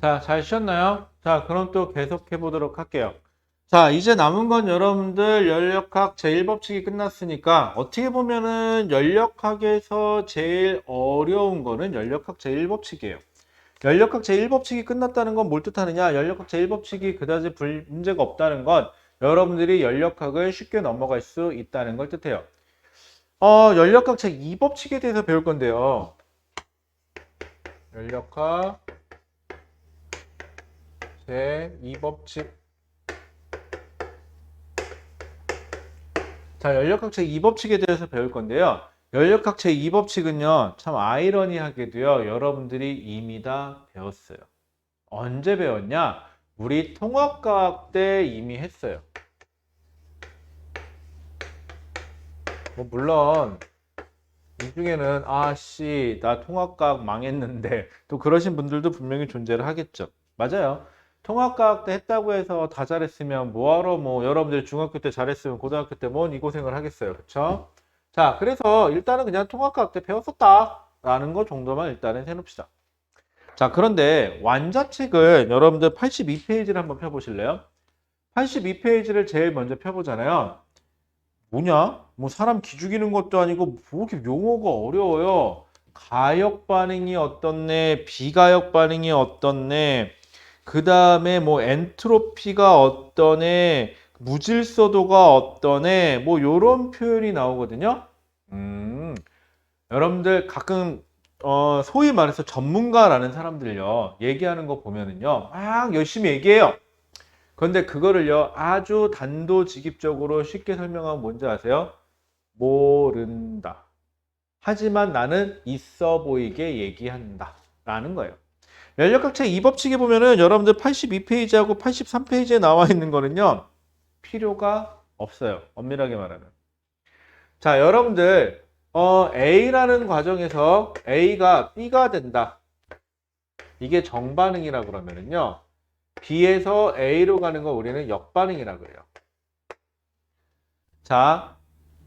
자, 잘 쉬었나요? 자, 그럼 또 계속해 보도록 할게요. 자, 이제 남은 건 여러분들 연력학 제1법칙이 끝났으니까 어떻게 보면은 연력학에서 제일 어려운 거는 연력학 제1법칙이에요. 연력학 제1법칙이 끝났다는 건 뭘 뜻하느냐? 연력학 제1법칙이 그다지 불- 문제가 없다는 건 여러분들이 연력학을 쉽게 넘어갈 수 있다는 걸 뜻해요. 어, 연력학 제2법칙에 대해서 배울 건데요. 연력학 제2법칙 자, 연력학 제2법칙에 대해서 배울 건데요. 연력학 제2법칙은요, 참 아이러니하게도요, 여러분들이 이미 다 배웠어요. 언제 배웠냐? 우리 통합과학 때 이미 했어요. 뭐, 물론, 이 중에는, 아씨, 나 통합과학 망했는데, 또 그러신 분들도 분명히 존재를 하겠죠. 맞아요. 통합과학 때 했다고 해서 다 잘했으면 뭐하러 뭐 여러분들 중학교 때 잘했으면 고등학교 때 뭔 이 고생을 하겠어요. 그쵸? 자, 그래서 일단은 그냥 통합과학 때 배웠었다. 라는 거 정도만 일단은 해놓읍시다. 자, 그런데 완자책을 여러분들 82페이지를 한번 펴보실래요? 82페이지를 제일 먼저 펴보잖아요. 뭐냐? 뭐 사람 기죽이는 것도 아니고 뭐 이렇게 용어가 어려워요. 가역 반응이 어떻네, 비가역 반응이 어떻네, 그 다음에 뭐 엔트로피가 어떠네, 무질서도가 어떠네, 뭐 요런 표현이 나오거든요. 음, 여러분들 가끔 어, 소위 말해서 전문가라는 사람들요, 얘기하는 거 보면은요, 막 열심히 얘기해요. 그런데 그거를요, 아주 단도직입적으로 쉽게 설명하면 뭔지 아세요? 모른다. 하지만 나는 있어 보이게 얘기한다. 라는 거예요. 연력학체 2법칙에 보면은 여러분들 82페이지하고 83페이지에 나와 있는 거는요, 필요가 없어요. 엄밀하게 말하면. 자, 여러분들, 어, A라는 과정에서 A가 B가 된다. 이게 정반응이라 그러면은요, B에서 A로 가는 거 우리는 역반응이라 그래요. 자,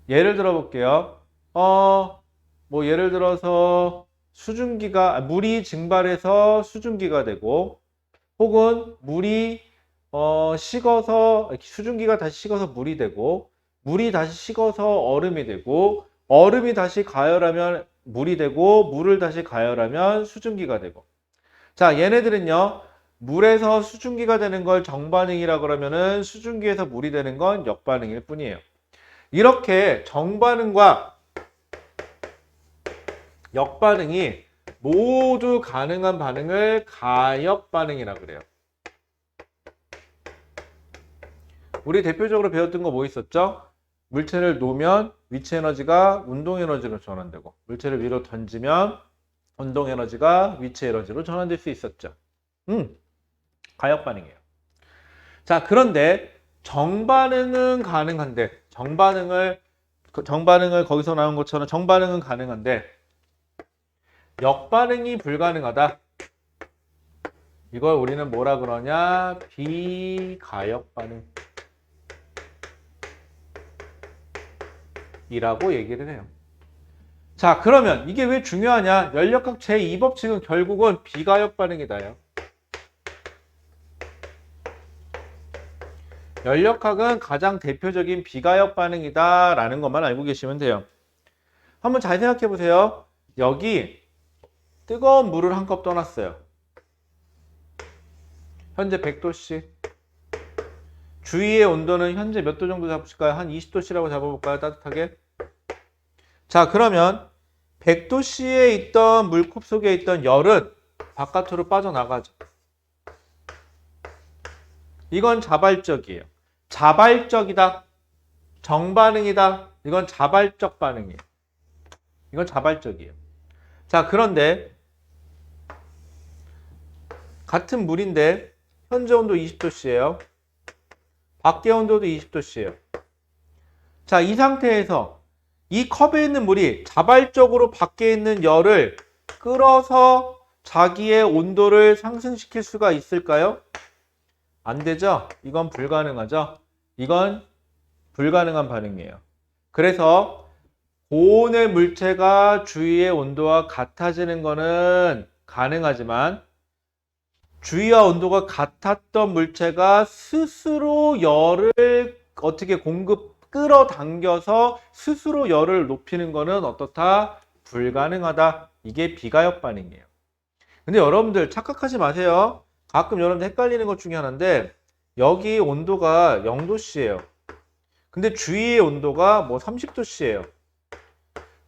예를 들어 볼게요. 어, 뭐 예를 들어서 수증기가 아, 물이 증발해서 수증기가 되고 혹은 물이 어, 식어서 수증기가 다시 식어서 물이 되고 물이 다시 식어서 얼음이 되고 얼음이 다시 가열하면 물이 되고 물을 다시 가열하면 수증기가 되고. 자 얘네들은요 물에서 수증기가 되는 걸 정반응이라 그러면은 수증기에서 물이 되는 건 역반응일 뿐이에요. 이렇게 정반응과 역반응이 모두 가능한 반응을 가역 반응이라고 그래요. 우리 대표적으로 배웠던 거 뭐 있었죠? 물체를 놓으면 위치 에너지가 운동 에너지로 전환되고 물체를 위로 던지면 운동 에너지가 위치 에너지로 전환될 수 있었죠. 음, 가역 반응이에요. 자, 그런데 정반응은 가능한데 정반응을 그 정반응을 거기서 나온 것처럼 정반응은 가능한데 역반응이 불가능하다. 이걸 우리는 뭐라 그러냐? 비가역 반응. 이라고 얘기를 해요. 자, 그러면 이게 왜 중요하냐? 연력학 제2법칙은 결국은 비가역 반응이다요. 연력학은 가장 대표적인 비가역 반응이다라는 것만 알고 계시면 돼요. 한번 잘 생각해 보세요. 여기 뜨거운 물을 한 컵 떠났어요. 현재 100도씨. 주위의 온도는 현재 몇 도 정도 잡으실까요? 한 20도씨라고 잡아볼까요? 따뜻하게. 자, 그러면 100도씨에 있던 물컵 속에 있던 열은 바깥으로 빠져나가죠. 이건 자발적이에요. 자발적이다. 정반응이다. 이건 자발적 반응이에요. 이건 자발적이에요. 자, 그런데 같은 물인데 현재 온도 20도씨예요. 밖에 온도도 20도씨예요. 자, 이 상태에서 이 컵에 있는 물이 자발적으로 밖에 있는 열을 끌어서 자기의 온도를 상승시킬 수가 있을까요? 안 되죠? 이건 불가능하죠? 이건 불가능한 반응이에요. 그래서 고온의 물체가 주위의 온도와 같아지는 것은 가능하지만 주위와 온도가 같았던 물체가 스스로 열을 어떻게 공급 끌어당겨서 스스로 열을 높이는 거는 어떻다? 불가능하다. 이게 비가역 반응이에요. 근데 여러분들 착각하지 마세요. 가끔 여러분들 헷갈리는 것 중에 하나인데 여기 온도가 0도씨예요. 근데 주위의 온도가 뭐 30도씨예요.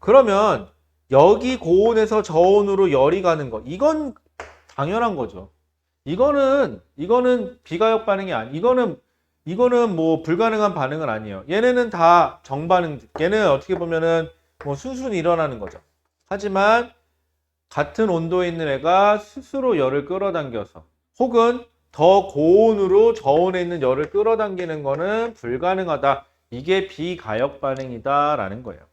그러면 여기 고온에서 저온으로 열이 가는 거 이건 당연한 거죠. 이거는 이거는 비가역 반응이 아니 이거는 이거는 뭐 불가능한 반응은 아니에요. 얘네는 다 정반응. 얘는 어떻게 보면은 뭐 순순히 일어나는 거죠. 하지만 같은 온도에 있는 애가 스스로 열을 끌어당겨서 혹은 더 고온으로 저온에 있는 열을 끌어당기는 거는 불가능하다. 이게 비가역 반응이다라는 거예요.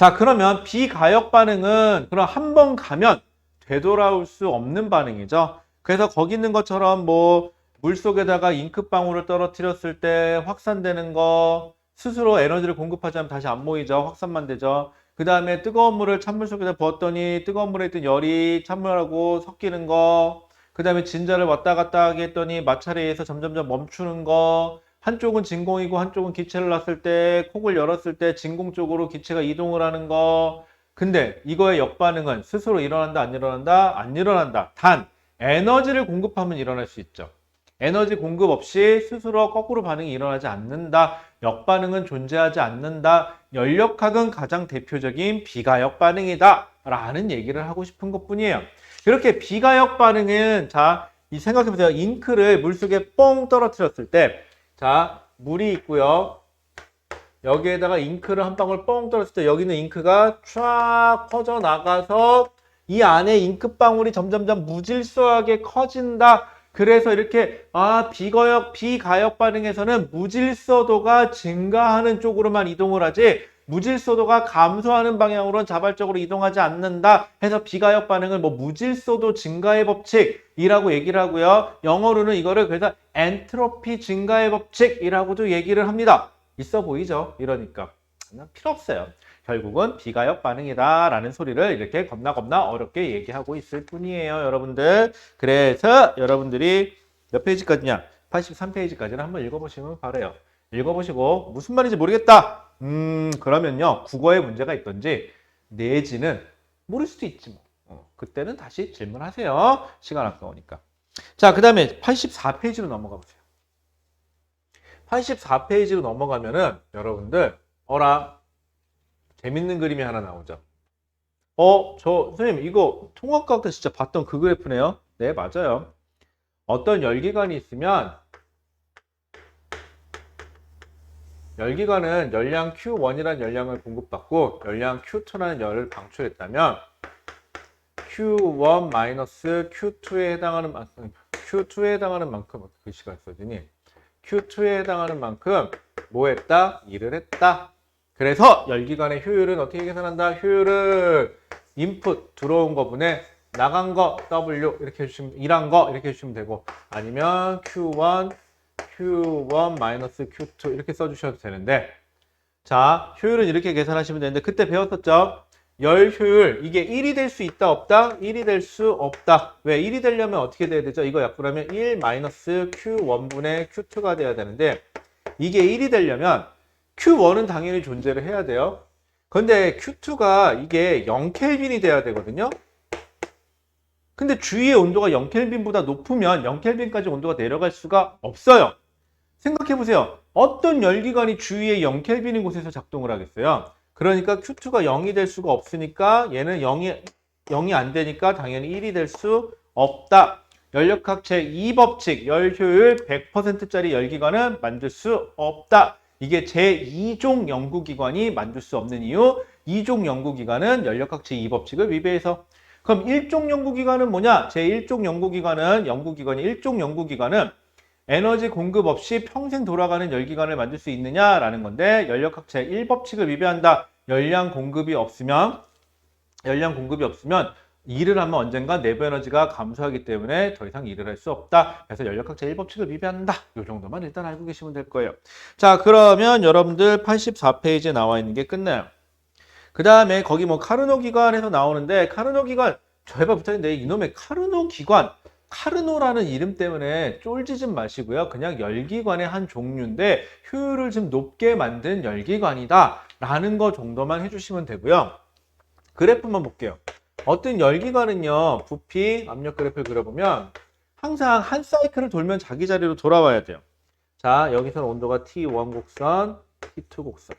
자, 그러면 비가역 반응은 그럼 한 번 가면 되돌아올 수 없는 반응이죠. 그래서 거기 있는 것처럼 뭐 물속에다가 잉크방울을 떨어뜨렸을 때 확산되는 거 스스로 에너지를 공급하지 않으면 다시 안 모이죠. 확산만 되죠. 그 다음에 뜨거운 물을 찬물 속에다 부었더니 뜨거운 물에 있던 열이 찬물하고 섞이는 거. 그 다음에 진자를 왔다 갔다 하게 했더니 마찰에 서 점점점 멈추는 거. 한쪽은 진공이고 한쪽은 기체를 놨을 때 콕을 열었을 때 진공 쪽으로 기체가 이동을 하는 거. 근데 이거의 역반응은 스스로 일어난다 안 일어난다 안 일어난다. 단 에너지를 공급하면 일어날 수 있죠. 에너지 공급 없이 스스로 거꾸로 반응이 일어나지 않는다. 역반응은 존재하지 않는다. 연력학은 가장 대표적인 비가역 반응이다. 라는 얘기를 하고 싶은 것 뿐이에요. 그렇게 비가역 반응은 자, 이 생각해보세요. 잉크를 물속에 뻥 떨어뜨렸을 때 자, 물이 있고요. 여기에다가 잉크를 한 방울 뻥 떨었을 때 여기는 잉크가 쫙 퍼져 나가서 이 안에 잉크방울이 점점점 무질서하게 커진다. 그래서 이렇게 아 비거역 비가역 반응에서는 무질서도가 증가하는 쪽으로만 이동을 하지 무질서도가 감소하는 방향으로는 자발적으로 이동하지 않는다 해서 비가역 반응을 뭐 무질서도 증가의 법칙이라고 얘기를 하고요 영어로는 이거를 그래서 엔트로피 증가의 법칙이라고도 얘기를 합니다 있어 보이죠 이러니까 필요 없어요 결국은 비가역 반응이다라는 소리를 이렇게 겁나 겁나 어렵게 얘기하고 있을 뿐이에요, 여러분들. 그래서 여러분들이 몇 페이지까지냐? 83페이지까지는 한번 읽어보시면 바래요. 읽어보시고 무슨 말인지 모르겠다. 음, 그러면요. 국어에 문제가 있던지 내지는 모를 수도 있지 뭐. 어, 그때는 다시 질문하세요. 시간 아까우니까. 자, 그 다음에 84페이지로 넘어가 보세요. 84페이지로 넘어가면은 여러분들 어라 재밌는 그림이 하나 나오죠. 어, 저 선생님 이거 통합과학 때 진짜 봤던 그 그래프네요. 네, 맞아요. 어떤 열기관이 있으면 열기관은 열량 Q1이라는 열량을 공급받고 열량 Q2라는 열을 방출했다면 Q1 Q2에 해당하는 만큼 Q2에 해당하는 만큼 글씨가 써지니 Q2에 해당하는 만큼 뭐 했다? 일을 했다. 그래서 열기관의 효율은 어떻게 계산한다? 효율을 인풋 들어온 거 분에 나간 거 W 이렇게 해주시면 일한 거 이렇게 해주시면 되고 아니면 Q1 Q1 마이너스 Q2 이렇게 써주셔도 되는데 자 효율은 이렇게 계산하시면 되는데 그때 배웠었죠? 열 효율 이게 1이 될 수 있다 없다? 1이 될 수 없다 왜 1이 되려면 어떻게 돼야 되죠? 이거 약분하면 1 마이너스 Q1분의 Q2가 돼야 되는데 이게 1이 되려면 Q1은 당연히 존재를 해야 돼요. 근데 Q2가 이게 0켈빈이 돼야 되거든요. 근데 주위의 온도가 0켈빈보다 높으면 0켈빈까지 온도가 내려갈 수가 없어요. 생각해 보세요. 어떤 열기관이 주위에 0켈빈인 곳에서 작동을 하겠어요? 그러니까 Q2가 0이 될 수가 없으니까 얘는 0이 0이 안 되니까 당연히 1이 될 수 없다. 연력학 제2법칙 열효율 100%짜리 열기관은 만들 수 없다. 이게 제2종 연구기관이 만들 수 없는 이유 2종 연구기관은 연력학 제2법칙을 위배해서 그럼 1종 연구기관은 뭐냐? 제1종 연구기관은 연구기관이 1종 연구기관은 에너지 공급 없이 평생 돌아가는 열기관을 만들 수 있느냐라는 건데 연력학 제1법칙을 위배한다. 열량 공급이 없으면 열량 공급이 없으면 일을 하면 언젠가 내부 에너지가 감소하기 때문에 더 이상 일을 할 수 없다. 그래서 연력학 제1법칙을 위배한다. 이 정도만 일단 알고 계시면 될 거예요. 자, 그러면 여러분들 84페이지에 나와 있는 게 끝나요. 그 다음에 거기 뭐 카르노 기관에서 나오는데 카르노 기관 저해봐 부탁인데 이놈의 카르노 기관 카르노라는 이름 때문에 쫄지지 마시고요. 그냥 열기관의 한 종류인데 효율을 좀 높게 만든 열기관이다 라는 거 정도만 해주시면 되고요. 그래프만 볼게요. 어떤 열기관은요, 부피 압력 그래프를 그려보면 항상 한 사이클을 돌면 자기 자리로 돌아와야 돼요. 자, 여기서는 온도가 T1 곡선, T2 곡선.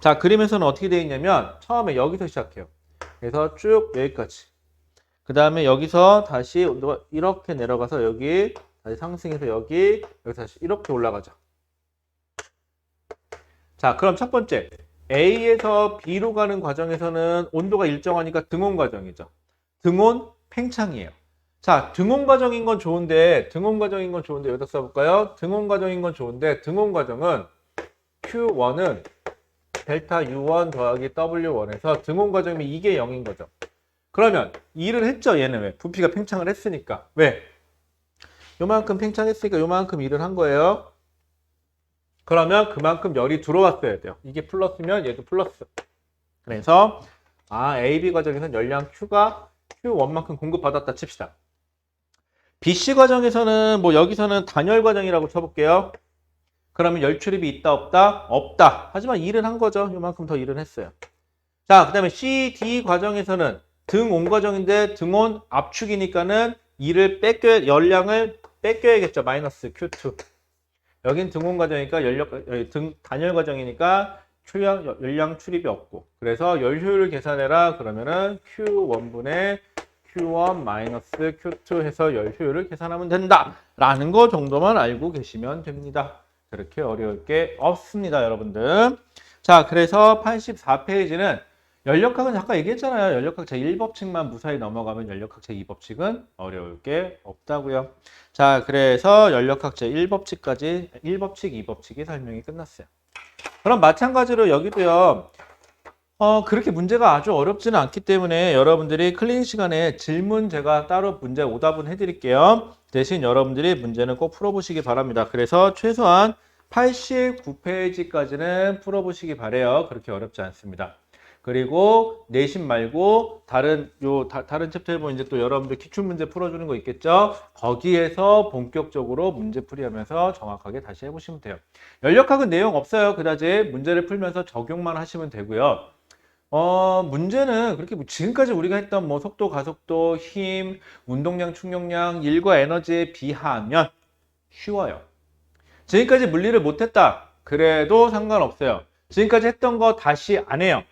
자, 그림에서는 어떻게 되어 있냐면 처음에 여기서 시작해요. 그래서 쭉 여기까지. 그 다음에 여기서 다시 온도가 이렇게 내려가서 여기 다시 상승해서 여기 여기서 다시 이렇게 올라가죠. 자, 그럼 첫 번째 A에서 B로 가는 과정에서는 온도가 일정하니까 등온 과정이죠. 등온 팽창이에요. 자, 등온 과정인 건 좋은데 등온 과정인 건 좋은데 여기다 써볼까요? 등온 과정인 건 좋은데 등온 과정은 Q1은 델타 U1 더하기 W1에서 등온 과정이면 이게 0인 거죠. 그러면 일을 했죠, 얘는 왜? 부피가 팽창을 했으니까. 왜? 요만큼 팽창했으니까 요만큼 일을 한 거예요. 그러면 그만큼 열이 들어왔어야 돼요. 이게 플러스면 얘도 플러스. 그래서 아, AB 과정에서는 열량 Q가 Q1만큼 공급받았다 칩시다. BC 과정에서는 뭐 여기서는 단열 과정이라고 쳐볼게요. 그러면 열 출입이 있다 없다? 없다. 하지만 일은 한 거죠. 요만큼 더 일은 했어요. 자, 그 다음에 CD 과정에서는 등 온 과정인데 등온 압축이니까는 일을 뺏겨 열량을 뺏겨야겠죠. 마이너스 Q2. 여긴 등온 과정이니까 여기 등 단열 과정이니까 출량 열량 출입이 없고 그래서 열 효율을 계산해라 그러면은 Q1분의 Q1 마이너스 Q2 해서 열 효율을 계산하면 된다라는 거 정도만 알고 계시면 됩니다. 그렇게 어려울 게 없습니다, 여러분들. 자, 그래서 84페이지는 연력학은 아까 얘기했잖아요. 연력학 제1법칙만 무사히 넘어가면 연력학 제2법칙은 어려울 게 없다고요. 자, 그래서 연력학 제1법칙까지 1법칙, 2법칙이 설명이 끝났어요. 그럼 마찬가지로 여기도요. 어, 그렇게 문제가 아주 어렵지는 않기 때문에 여러분들이 클리닉 시간에 질문 제가 따로 문제 오답은 해드릴게요. 대신 여러분들이 문제는 꼭 풀어보시기 바랍니다. 그래서 최소한 89페이지까지는 풀어보시기 바래요. 그렇게 어렵지 않습니다. 그리고 내신 말고 다른 요 다, 른 챕터에 보면 이제 또 여러분들 기출 문제 풀어주는 거 있겠죠? 거기에서 본격적으로 문제 풀이하면서 정확하게 다시 해보시면 돼요. 연력학은 내용 없어요. 그다지 문제를 풀면서 적용만 하시면 되고요. 어, 문제는 그렇게 뭐 지금까지 우리가 했던 뭐 속도, 가속도, 힘, 운동량, 충격량, 일과 에너지에 비하면 쉬워요. 지금까지 물리를 못했다. 그래도 상관없어요. 지금까지 했던 거 다시 안 해요.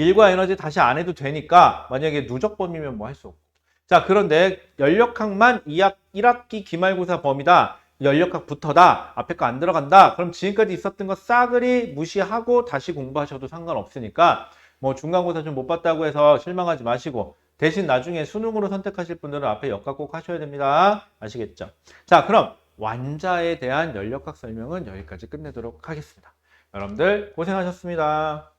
일과 에너지 다시 안 해도 되니까 만약에 누적 범위면 뭐 할 수 없고. 자, 그런데 연력학만 2학, 1학기 기말고사 범위다. 연력학부터다. 앞에 거 안 들어간다. 그럼 지금까지 있었던 거 싸그리 무시하고 다시 공부하셔도 상관없으니까 뭐 중간고사 좀 못 봤다고 해서 실망하지 마시고 대신 나중에 수능으로 선택하실 분들은 앞에 역학 꼭 하셔야 됩니다. 아시겠죠? 자, 그럼 완자에 대한 연력학 설명은 여기까지 끝내도록 하겠습니다. 여러분들 고생하셨습니다.